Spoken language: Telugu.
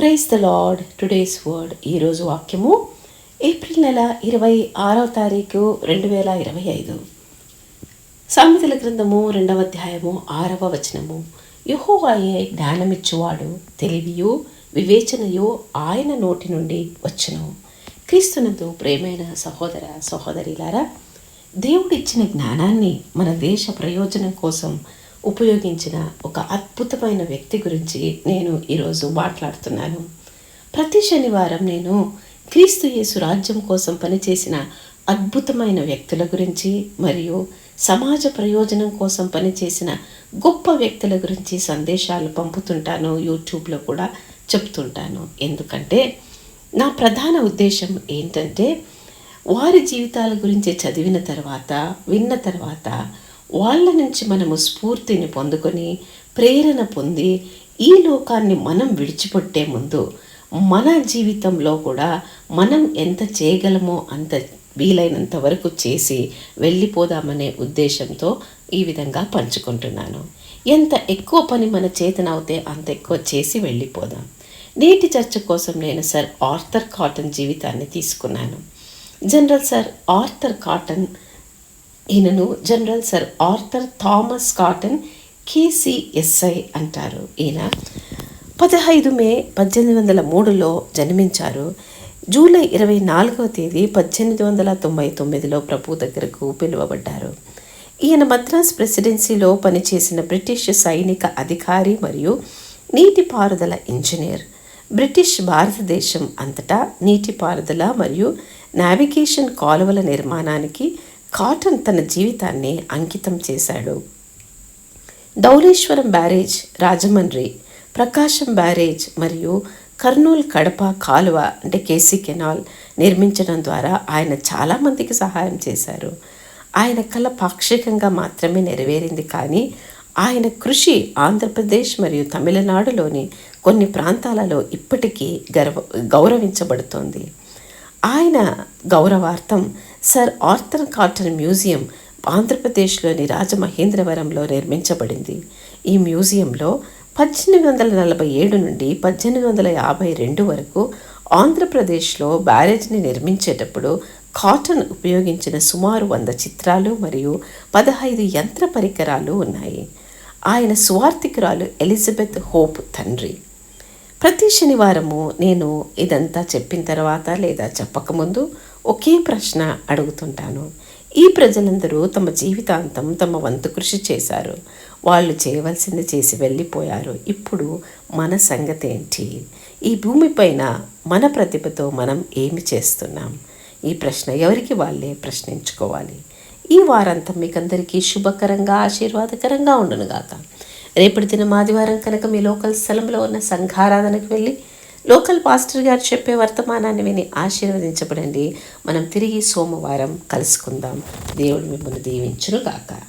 Praise the Lord today's word ఈరోజు వాక్యము ఏప్రిల్ నెల ఇరవై ఆరవ తారీఖు రెండు వేల ఇరవై ఐదు. సామెతల గ్రంథము రెండవ అధ్యాయము ఆరవ వచనము. యహోవాయే జ్ఞానమిచ్చువాడు తెలివియు వివేచనయు ఆయన నోటి నుండి వచ్చును. క్రీస్తునందు ప్రేమైన సహోదర సహోదరిలారా దేవుడిచ్చిన జ్ఞానాన్ని మన దేశ ప్రయోజనం కోసం ఉపయోగించిన ఒక అద్భుతమైన వ్యక్తి గురించి నేను ఈరోజు మాట్లాడుతున్నాను. ప్రతి శనివారం నేను క్రీస్తు యేసు రాజ్యం కోసం పనిచేసిన అద్భుతమైన వ్యక్తుల గురించి మరియు సమాజ ప్రయోజనం కోసం పనిచేసిన గొప్ప వ్యక్తుల గురించి సందేశాలు పంపుతుంటాను యూట్యూబ్లో కూడా చెప్తుంటాను. ఎందుకంటే నా ప్రధాన ఉద్దేశం ఏంటంటే వారి జీవితాల గురించి చదివిన తర్వాత విన్న తర్వాత వాళ్ళ నుంచి మనము స్ఫూర్తిని పొందుకొని ప్రేరణ పొంది ఈ లోకాన్ని మనం విడిచిపెట్టే ముందు మన జీవితంలో కూడా మనం ఎంత చేయగలమో అంత వీలైనంత వరకు చేసి వెళ్ళిపోదామనే ఉద్దేశంతో ఈ విధంగా పంచుకుంటున్నాను. ఎంత ఎక్కువ పని మన చేతనవుతే అంత ఎక్కువ చేసి వెళ్ళిపోదాం. నేటి చర్చ కోసం నేను సర్ ఆర్థర్ కాటన్ జీవితాన్ని తీసుకున్నాను. జనరల్ సర్ ఆర్థర్ కాటన్ ఈయనను general Sir Arthur Thomas Cotton KCSI అంటారు. ఈయన పదహైదు మే పద్దెనిమిది వందల మూడులో జన్మించారు. జూలై ఇరవై నాలుగవ తేదీ పద్దెనిమిది వందల తొంభై తొమ్మిదిలో ప్రభు దగ్గరకు పిలువబడ్డారు. ఈయన మద్రాస్ ప్రెసిడెన్సీలో పనిచేసిన బ్రిటిష్ సైనిక అధికారి మరియు నీటిపారుదల ఇంజనీర్. బ్రిటిష్ భారతదేశం అంతటా నీటిపారుదల మరియు నావిగేషన్ కాలువల నిర్మాణానికి కాటన్ తన జీవితాన్ని అంకితం చేశాడు. ధౌలేశ్వరం బ్యారేజ్ రాజమండ్రి ప్రకాశం బ్యారేజ్ మరియు కర్నూలు కడప కాలువ అంటే కేసీ కెనాల్ నిర్మించడం ద్వారా ఆయన చాలామందికి సహాయం చేశారు. ఆయన కళ పాక్షికంగా మాత్రమే నెరవేరింది కానీ ఆయన కృషి ఆంధ్రప్రదేశ్ మరియు తమిళనాడులోని కొన్ని ప్రాంతాలలో ఇప్పటికీ గర్వ గౌరవించబడుతోంది. ఆయన గౌరవార్థం సర్ ఆర్థర్ కార్టన్ మ్యూజియం ఆంధ్రప్రదేశ్లోని రాజమహేంద్రవరంలో నిర్మించబడింది. ఈ మ్యూజియంలో పద్దెనిమిది వందల నలభై ఏడు నుండి పద్దెనిమిది వందల యాభై రెండు వరకు ఆంధ్రప్రదేశ్లో బ్యారేజ్ని నిర్మించేటప్పుడు కాటన్ ఉపయోగించిన సుమారు వంద చిత్రాలు మరియు పదహైదు యంత్ర పరికరాలు ఉన్నాయి. ఆయన స్వార్థికురాలు ఎలిజబెత్ హోప్ తండ్రి. ప్రతి శనివారము నేను ఇదంతా చెప్పిన తర్వాత లేదా చెప్పకముందు ఒకే ప్రశ్న అడుగుతుంటాను. ఈ ప్రజలందరూ తమ జీవితాంతం తమ వంతు కృషి చేశారు. వాళ్ళు చేయవలసింది చేసి వెళ్ళిపోయారు. ఇప్పుడు మన సంగతి ఏంటి? ఈ భూమిపైన మన ప్రతిభతో మనం ఏమి చేస్తున్నాం? ఈ ప్రశ్న ఎవరికి వాళ్ళే ప్రశ్నించుకోవాలి. ఈ వారంతం మీకందరికీ శుభకరంగా ఆశీర్వాదకరంగా ఉండునుగాక రేపటి దినం ఆదివారం కనుక మీ లోకల్ స్థలంలో ఉన్న సంఘారాధనకు వెళ్ళి లోకల్ పాస్టర్ గారు చెప్పే వర్తమానాన్ని విని ఆశీర్వదించబడండి. మనం తిరిగి సోమవారం కలుసుకుందాం. దేవుడు మిమ్మల్ని దీవించును కాక